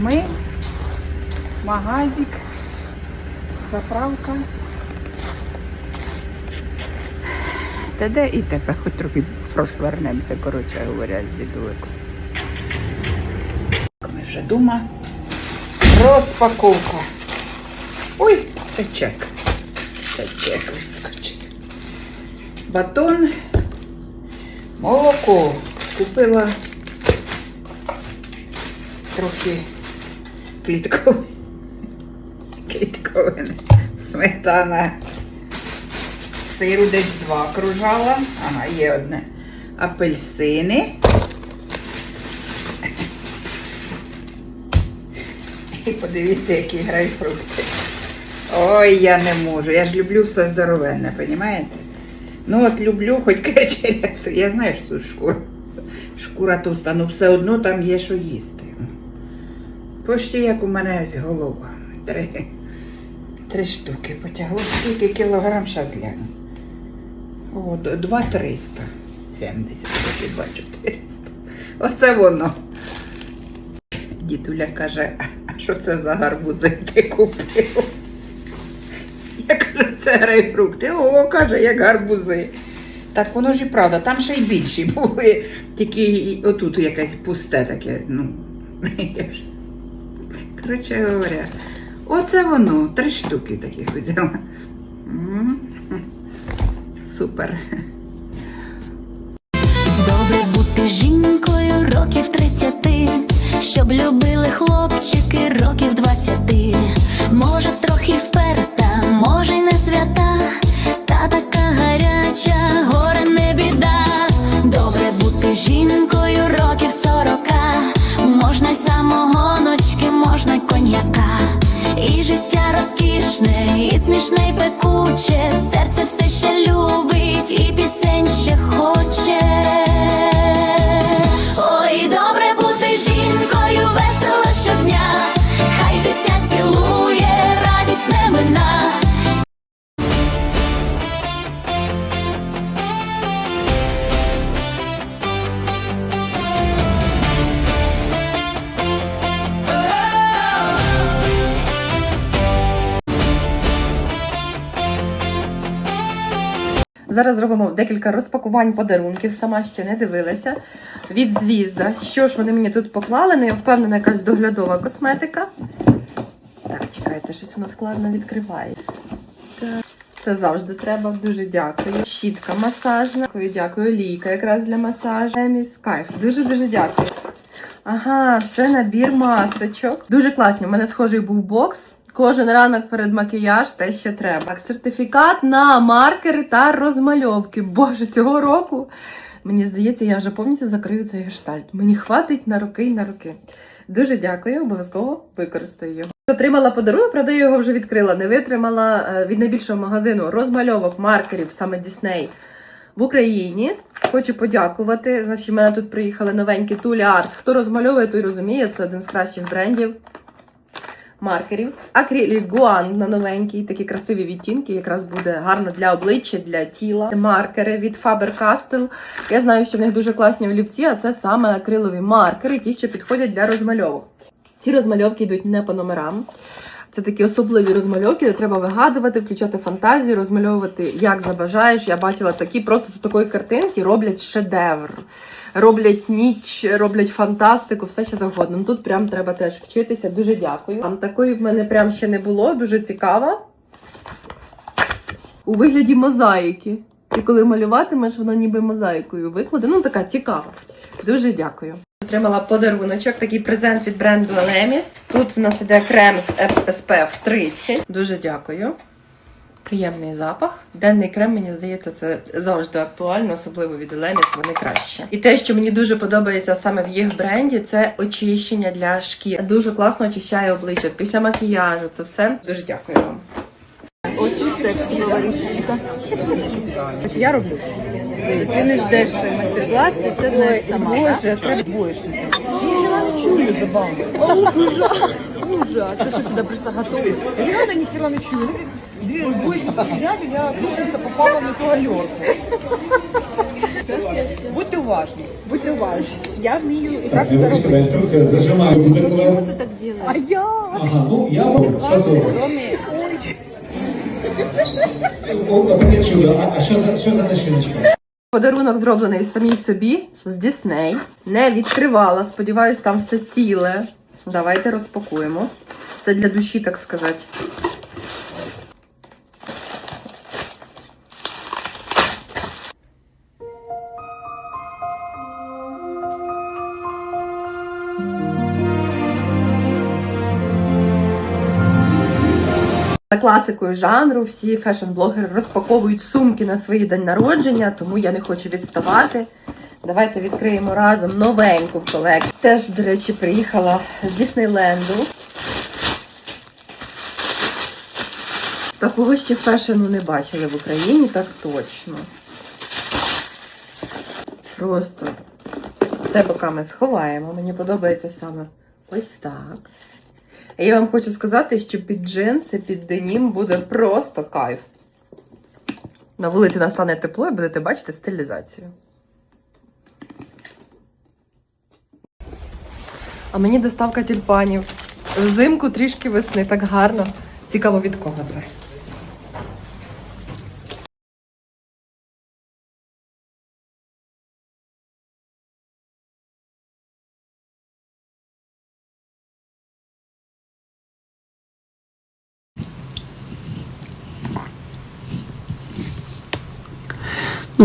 Ми, магазик, заправка. Та де і тебе хоч трохи прошвернемося, коротше говоря, з дідуликом. Ми вже дома. Розпаковка. Ой, це чек. Це чек вискочив. Батон, молоко. Купила трохи клітковини. Клітковини. Сметана. Сиру десь два кружала. Ага, є одне. Апельсини. І подивіться, які грейпфрукти. Ой, я не можу. Я ж люблю все здоровенне, розумієте? Ну от люблю, хоч качеля, я знаю, що тут шкура. Шкура товста, ну все одно там є що їсти. Почти як у мене голова. Три, три штуки потягло. Скільки кілограм зараз гляну. О, д- два 300. 70, поки два 400. Оце воно. Дідуля каже, а що це за гарбузи ти купив? Я кажу, це грейпфрукти. О, каже, як гарбузи. Так воно ж і правда, там ще й більші були. Тільки отут якесь пусте таке. Ну, я коротше говоря, оце воно, три штуки таких взяла. Супер. Добре бути жінкою років 30, щоб любили хлопчики років 20. Може, трохи вперта, може й не свята, та така гаряча, горе не біда. Добре бути жінкою років 40, можна й можна й. І життя розкішне, і смішне, і пекуче, серце все ще любить, і пісень ще хоче. Ой, добре бути жінкою, Зараз зробимо декілька розпакувань подарунків, сама ще не дивилася. Від звізда. Що ж вони мені тут поклали? Ну, я впевнена, якась доглядова косметика. Так, чекайте, щось воно складно відкриває. Так. Це завжди треба. Дуже дякую. Щітка масажна. Дякую, дякую. Лійка якраз для масажу. Еміс кайф. Дуже-дуже дякую. Ага, це набір масочок. Дуже класні. У мене схожий був бокс. Кожен ранок перед макіяж те, що треба. Сертифікат на маркери та розмальовки. Боже, цього року мені здається, я вже повністю закрию цей гештальт. Мені хватить на роки і на роки. Дуже дякую, обов'язково використаю його. Отримала подарунок, правда, я його вже відкрила. Не витримала е, від найбільшого магазину розмальовок маркерів, саме Дісней в Україні. Хочу подякувати. Значить, в мене тут приїхали новенькі Туля Арт. Хто розмальовує, той розуміє. Це один з кращих брендів маркерів. Акрилік Гуан на новенький, такі красиві відтінки, якраз буде гарно для обличчя, для тіла. Маркери від Faber-Castell. Я знаю, що в них дуже класні олівці, а це саме акрилові маркери, які ще підходять для розмальовок. Ці розмальовки йдуть не по номерам. Це такі особливі розмальовки, де треба вигадувати, включати фантазію, розмальовувати як забажаєш. Я бачила такі просто з такої картинки роблять шедевр, роблять ніч, роблять фантастику, все що завгодно. Ну, Тут прям треба теж вчитися. Дуже дякую. Там такої в мене прям ще не було, дуже цікава. У вигляді мозаїки. І коли малюватимеш, воно ніби мозаїкою викладе. Ну, така цікава. Дуже дякую. Отримала подаруночок, такий презент від бренду Elemis. Тут в нас іде крем з SPF 30. Дуже дякую. Приємний запах. Денний крем, мені здається, це завжди актуально, особливо від Elemis, вони краще. І те, що мені дуже подобається саме в їх бренді, це очищення для шкіри. Дуже класно очищає обличчя після макіяжу. Це все. Дуже дякую вам. Очень сексі говоришечка. Я роблю. Ти не ждеш цей мастер-клас, ти все знаєш сама. Боже, треба двоєшниця. Я не чую забавно. Ужас, ужас. Ти що сюди прийшла готовий? Я реально ніхера не чую. Дві двоєшниці сидять, і я отличниця попала на ту. Будьте уважні, будьте уважні. Я вмію і так Так, невеличка інструкція, зажимаю. Что ты так делаешь? А я? Ага, ну я вам зараз ось. Кроме... О, чудо. А, а що за що за начиночка? Подарунок зроблений самій собі з Дісней. Не відкривала. Сподіваюсь, там все ціле. Давайте розпакуємо. Це для душі, так сказати. Класикою жанру всі фешн-блогери розпаковують сумки на свої день народження, тому я не хочу відставати. Давайте відкриємо разом новеньку в колекцію. Теж, до речі, приїхала з Діснейленду. Такого ще фешену не бачили в Україні, так точно. Просто це боками сховаємо. Мені подобається саме ось так. Я вам хочу сказати, що під джинси, під денім буде просто кайф. На вулиці настане тепло і будете бачити стилізацію. А мені доставка тюльпанів. Взимку трішки весни, так гарно. Цікаво, від кого це.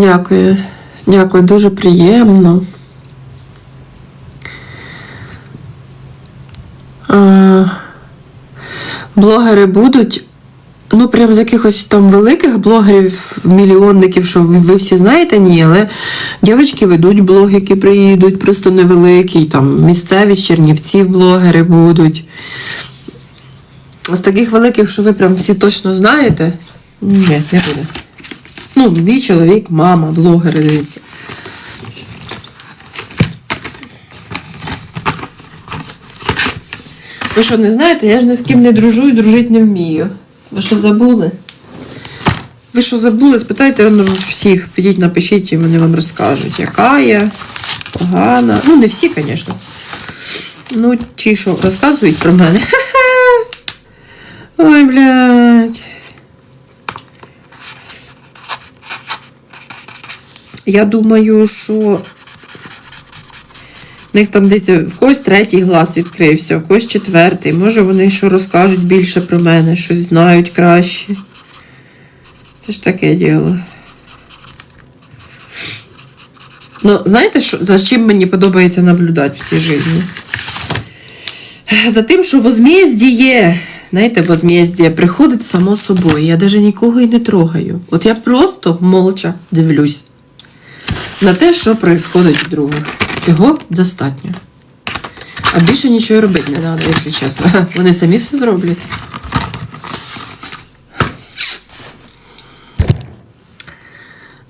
Дякую. Дякую, дуже приємно. А, блогери будуть. Ну, прям з якихось там великих блогерів, мільйонників, що ви, всі знаєте, ні, але дівчатки ведуть блог, які приїдуть, просто невеликий, там місцеві з Чернівців блогери будуть. З таких великих, що ви прям всі точно знаєте, ні, не буде. Ну, мій чоловік, мама, блогери, дивіться. Ви що, не знаєте? Я ж ні з ким не дружу і дружити не вмію. Ви що забули? Ви що забули? Спитайте ну, всіх, підіть, напишіть, і вони вам розкажуть, яка я, погана. Ну, не всі, звісно. Ну, ті, що розказують про мене. Ой, блядь. Я думаю, що в них там дивіться, в когось третій глаз відкрився, в когось четвертий. Може вони що розкажуть більше про мене, щось знають краще. Це ж таке діло. Ну, знаєте, що, за чим мені подобається наблюдати в цій житті? За тим, що возмездіє, знаєте, возмездіє приходить само собою. Я навіть нікого і не трогаю. От я просто молча дивлюсь на те, що відбувається в других. Цього достатньо. А більше нічого робити не треба, якщо чесно. Вони самі все зроблять.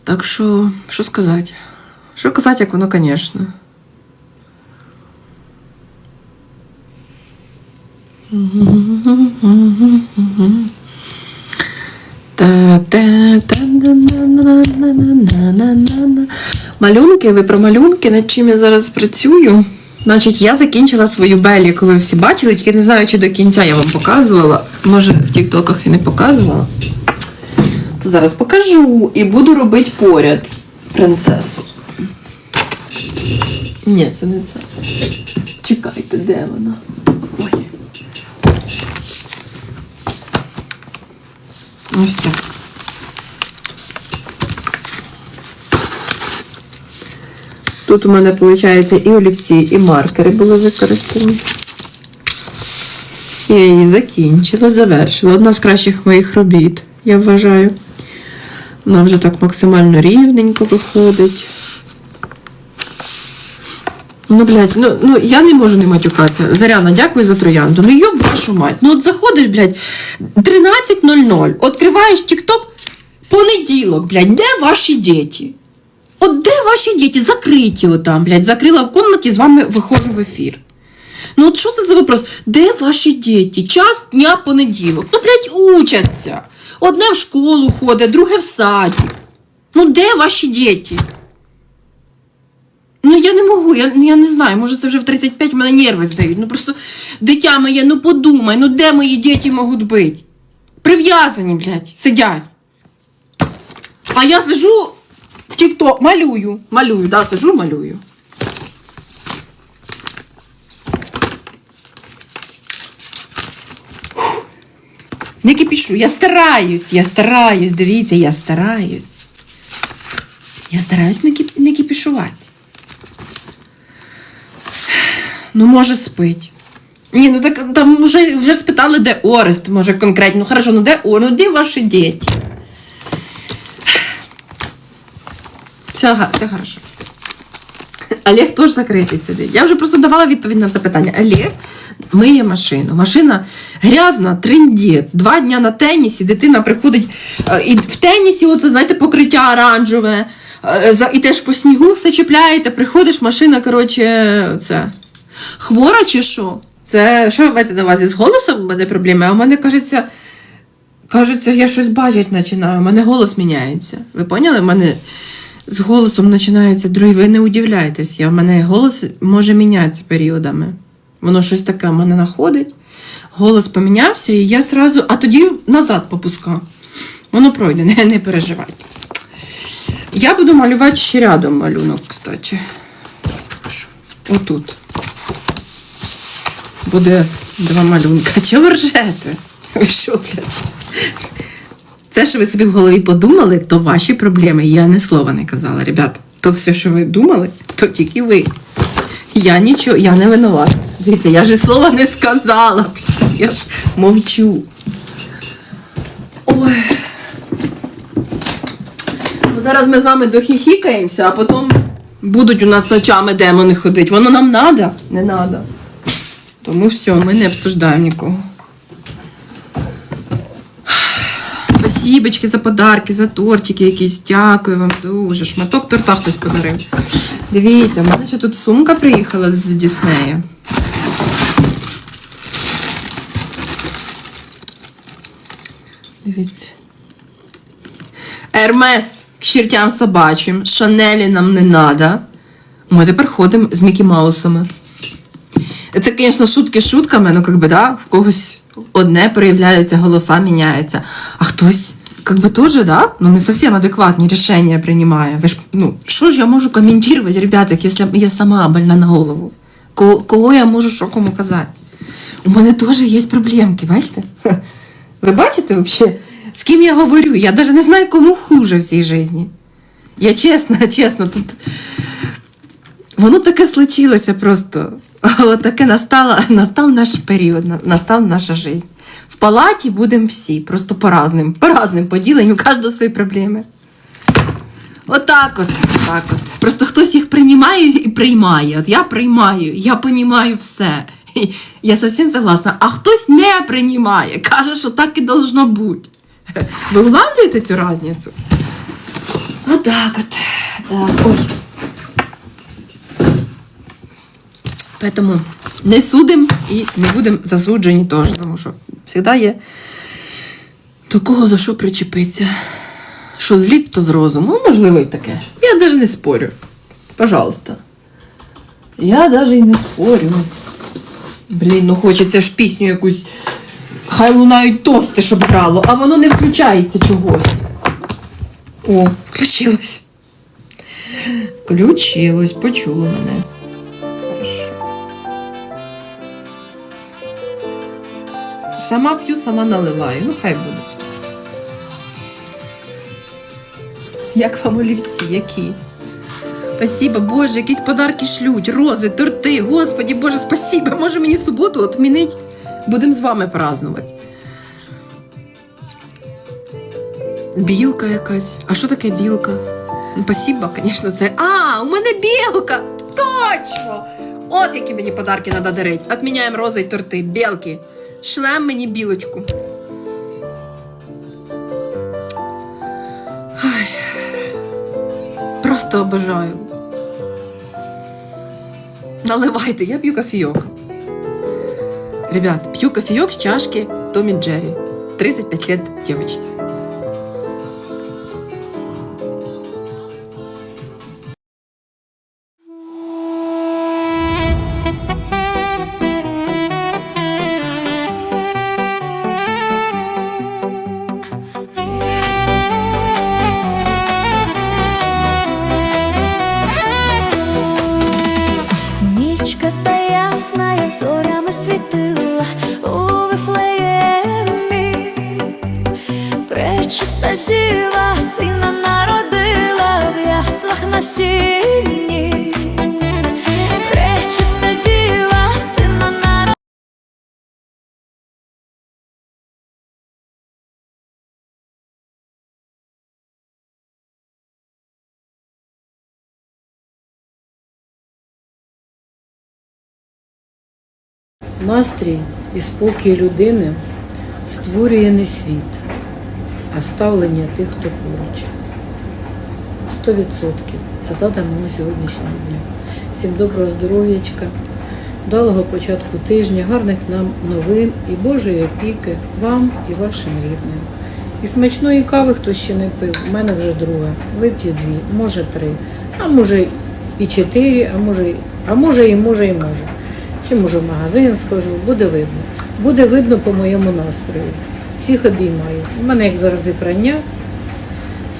Так що, що сказати? Що казати, як воно, звісно. Та-та-та-на-на-на-на-на-на-на. Малюнки, ви про малюнки, над чим я зараз працюю. Значить, я закінчила свою бель, яку ви всі бачили, тільки не знаю, чи до кінця я вам показувала. Може, в тіктоках і не показувала. То зараз покажу і буду робити поряд принцесу. Ні, це не це. Чекайте, де вона? Ось так. Тут у мене, виходить, і олівці, і маркери були використані. Я її закінчила, завершила. Одна з кращих моїх робіт, я вважаю. Вона вже так максимально рівненько виходить. Ну, блядь, ну, ну я не можу не матюкатися. Заряна, дякую за троянду. Ну йоб вашу мать. Ну от заходиш, блядь, 13.00, відкриваєш TikTok, понеділок, блядь, де ваші діти? От де ваші діти? Закриті отам, блядь, закрила в комнаті, з вами виходжу в ефір. Ну от що це за вопрос? Де ваші діти? Час дня понеділок. Ну, блядь, учаться. Одне в школу ходить, друге в садик. Ну де ваші діти? Ну я не можу, я, я не знаю, може це вже в 35 мене нерви здають. Ну просто дитя моє, ну подумай, ну де мої діти можуть бути? Прив'язані, блядь, сидять. А я сижу в тік-ток, малюю. Малюю, да, сижу, малюю. Не кипішу, я стараюсь, я стараюсь, дивіться, я стараюсь. Я стараюсь не, кип... не кипішувати. Ну, може, спить. Ні, ну так там вже, вже спитали, де Орест, може конкретно. Ну хорошо, ну де О, ну де ваші діти? Все, все хорошо. Олег теж закритий сидить. Я вже просто давала відповідь на це питання. Олег миє машину. Машина грязна, триндець. Два дня на тенісі, дитина приходить е, і в тенісі, оце, знаєте, покриття оранжеве. е, І теж по снігу все чіпляється, приходиш, машина, коротше, це. Хвора чи що? Це що ви маєте на увазі? З голосом у мене проблеми, а у мене кажеться. Кажеться, я щось бачить починаю, у мене голос міняється. Ви поняли? У мене з голосом починається другі. Ви не удивляєтесь, я, в мене голос може мінятися періодами. Воно щось таке в мене знаходить. Голос помінявся, і я зразу, а тоді назад попускав. Воно пройде, не, не переживайте. Я буду малювати ще рядом малюнок, кстати. Отут. Буде два малюнка. Чого ржете? Ви що, блядь? Це, що ви собі в голові подумали, то ваші проблеми. Я ні слова не казала, ребят. То все, що ви думали, то тільки ви. Я нічого, я не винувата. Дивіться, я ж слова не сказала. Я ж мовчу. Ой. Ну, зараз ми з вами дохіхікаємося, а потім будуть у нас ночами демони ходити. Воно нам надо? Не надо. Тому все, ми не обсуждаємо нікого. Спасибочки за подарки, за тортики якісь. Дякую вам дуже. Шматок торта хтось подарив. Дивіться, в мене ще тут сумка приїхала з Діснея. Дивіться. Ермес к чертям собачим. Шанелі нам не надо. Ми тепер ходимо з Мікі Маусами. Це, звісно, шутки шутками, ну би, да, в когось одне проявляється, голоса міняються, а хтось, как бы, тоже, да, ну не совсем адекватні рішення приймає. Ви ж, ну, що ж я можу коментувати, ребята, якщо я сама больна на голову? Кого, кого я можу що кому казати? У мене теж є проблемки, бачите? Ви бачите взагалі, з ким я говорю? Я навіть не знаю, кому хуже в цій житті. Я чесно, чесно, тут Воно таке случилося просто. От таке настало, настав наш період, на- настав наша життя. В палаті будемо всі, просто по разним, по разним поділенню, у кожного свої проблеми. Отак от, так от. Просто хтось їх приймає і приймає. От я приймаю, я понімаю все. Я зовсім согласна. А хтось не приймає, каже, що так і должно бути. Ви улавлюєте цю різницю? Отак от. Так, ой. Поэтому не судимо і не будемо засуджені теж, тому що завжди є до кого за що причепитися. Що зліт, то з розуму. Ну, можливо, і таке. Я навіть не спорю. Пожалуйста. Я навіть і не спорю. Блін, ну хочеться ж пісню якусь. Хай лунають тости, щоб грало, а воно не включається чогось. О, включилось. Включилось, почуло мене. Сама п'ю, сама наливаю. Ну, хай буде. Як вам олівці, які? Спасибо, Боже, якісь подарки шлють, рози, торти. Господі, Боже, спасибо. Може мені суботу отмінить? Будемо з вами празднувати. Білка якась. А що таке білка? Ну, спасибо, звісно, це. А, у мене білка! Точно! От які мені подарки треба дарити. Отміняємо рози й торти, білки. Шлем мені білочку. Ой. Просто обожаю. Наливайте, я п'ю кофійок. Ребят, п'ю кофійок з чашки Томі Джеррі. 35 лет девочці. Пречиста сина народила в яслах на сіні. Пречиста діва сина народила. Настрій і спокій людини створює не світ, а ставлення тих, хто поруч. Сто відсотків. Цитата мого сьогоднішнього дня. Всім доброго здоров'ячка, вдалого початку тижня, гарних нам новин і Божої опіки вам і вашим рідним. І смачної кави, хто ще не пив, у мене вже друга. Вип'ю дві, може три, а може і чотири, а може, а може і може і може. Чи може в магазин схожу, буде видно. Буде видно по моєму настрою. Всіх обіймаю. У мене, як завжди, прання.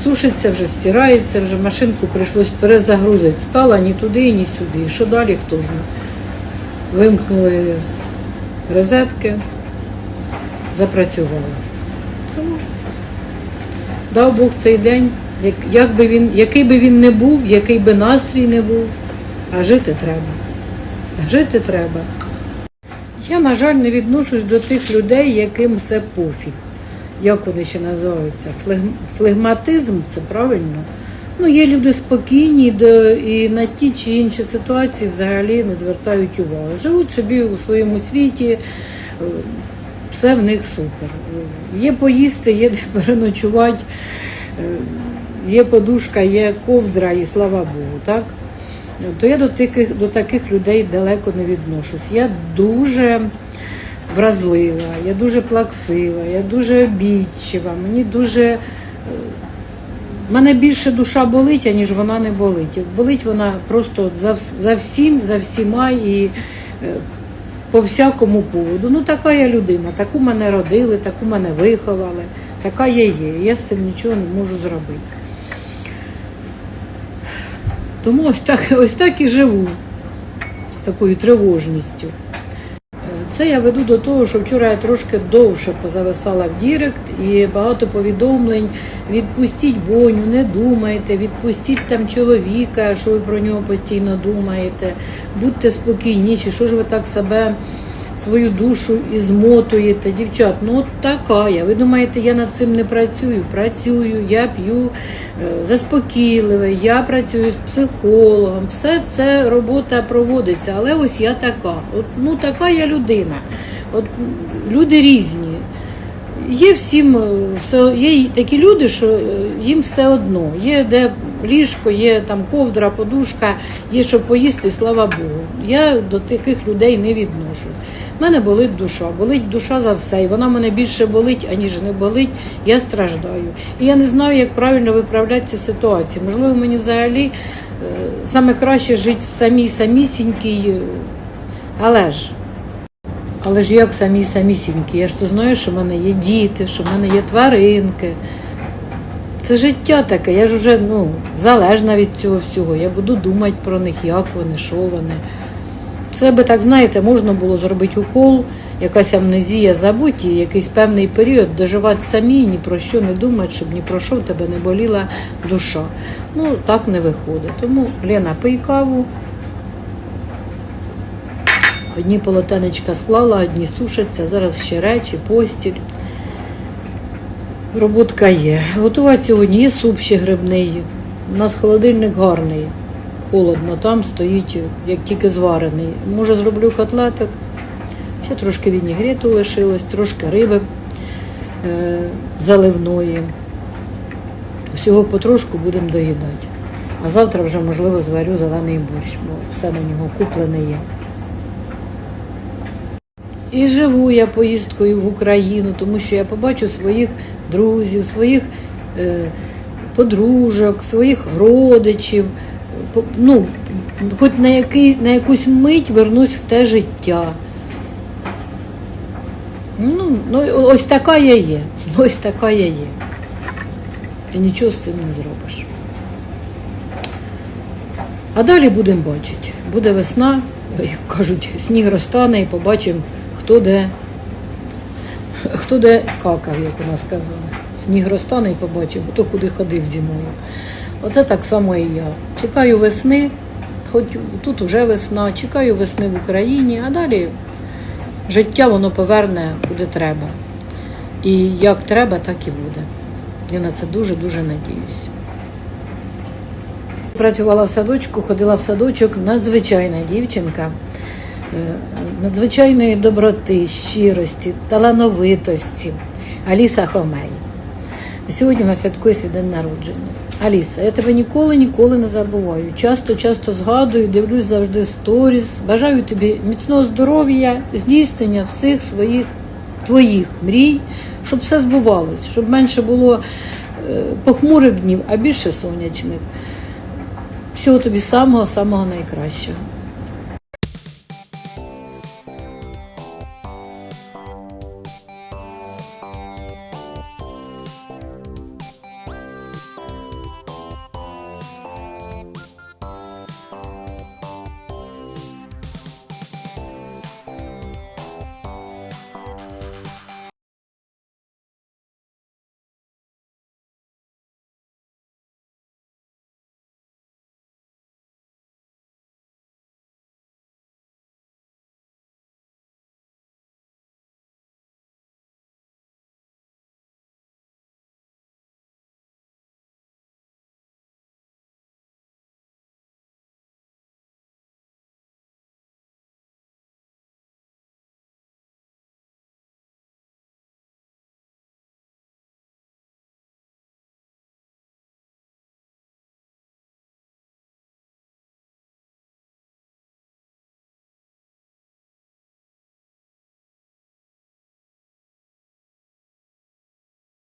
Сушиться вже, стирається, вже машинку прийшлось перезагрузити. Стала ні туди, ні сюди. Що далі, хто знає. Вимкнули з розетки, запрацювали. Тому дав Бог цей день, як, як би він, який би він не був, який би настрій не був, а жити треба. Жити треба. Я, на жаль, не відношусь до тих людей, яким все пофіг. Як вони ще називаються? Флег- Флегматизм це правильно. Ну, є люди спокійні і на ті чи інші ситуації взагалі не звертають уваги. Живуть собі у своєму світі, е, все в них супер. Є поїсти, є де переночувати, е, є подушка, є ковдра, і слава Богу, так? То я до таких, до таких людей далеко не відношусь. Я дуже вразлива, я дуже плаксива, я дуже обідчива, мені дуже. е, Мене більше душа болить, аніж вона не болить. Болить вона просто за, за всім, за всіма і е, по всякому поводу. Ну, така я людина, таку мене родили, таку мене виховали, така я є. Я з цим нічого не можу зробити. Тому ось так, ось так і живу з такою тривожністю. Це я веду до того, що вчора я трошки довше позависала в Дірект і багато повідомлень. Відпустіть боню, не думайте, відпустіть там чоловіка, що ви про нього постійно думаєте, будьте спокійніші, що ж ви так себе свою душу і змотуєте. Дівчат, ну от така я. Ви думаєте, я над цим не працюю? Працюю, я п'ю е, заспокійливе, я працюю з психологом. Все це робота проводиться, але ось я така. От, ну така я людина. От люди різні. Є всім е, все, є такі люди, що е, їм все одно. Є де ліжко, є там ковдра, подушка, є що поїсти, слава Богу. Я до таких людей не відношу. Мене болить душа, болить душа за все, і вона мене більше болить, аніж не болить. Я страждаю. І я не знаю, як правильно виправляти ці ситуації. Можливо, мені взагалі е, саме краще жити самій самісінькій, е, але ж. Але ж як самі самісінькі? Я ж то знаю, що в мене є діти, що в мене є тваринки. Це життя таке, я ж вже ну, залежна від цього всього. Я буду думати про них, як вони, що вони. Це би так, знаєте, можна було зробити укол, якась амнезія, забуть і якийсь певний період доживати самі, ні про що не думати, щоб ні про що в тебе не боліла душа. Ну, так не виходить. Тому, Лена, пий каву. Одні полотенечка склала, одні сушаться, зараз ще речі, постіль. Роботка є. Готувати сьогодні є суп ще грибний. У нас холодильник гарний, холодно, там стоїть, як тільки зварений. Може, зроблю котлеток. Ще трошки вінігрету лишилось, трошки риби е, заливної. Всього потрошку будемо доїдати. А завтра вже, можливо, зварю зелений борщ, бо все на нього куплене є. І живу я поїздкою в Україну, тому що я побачу своїх друзів, своїх е, подружок, своїх родичів. Ну, хоч на, який, на якусь мить вернусь в те життя. Ну, ну, ось така я є. Ось така я є. І нічого з цим не зробиш. А далі будемо бачити. Буде весна, як кажуть, сніг розтане і побачимо, хто де, хто де какав, як вона сказала. Сніг розтане і побачимо, хто куди ходив зимою. Оце так само і я. Чекаю весни, хоч тут уже весна, чекаю весни в Україні, а далі життя воно поверне куди треба. І як треба, так і буде. Я на це дуже-дуже надіюся. Працювала в садочку, ходила в садочок надзвичайна дівчинка, е, надзвичайної доброти, щирості, талановитості Аліса Хомей. Сьогодні вона святкує свій день народження. Аліса, я тебе ніколи ніколи не забуваю. Часто, часто згадую, дивлюсь завжди сторіс. Бажаю тобі міцного здоров'я, здійснення всіх своїх твоїх мрій, щоб все збувалось, щоб менше було е, похмурих днів, а більше сонячних. Всього тобі самого, самого найкращого.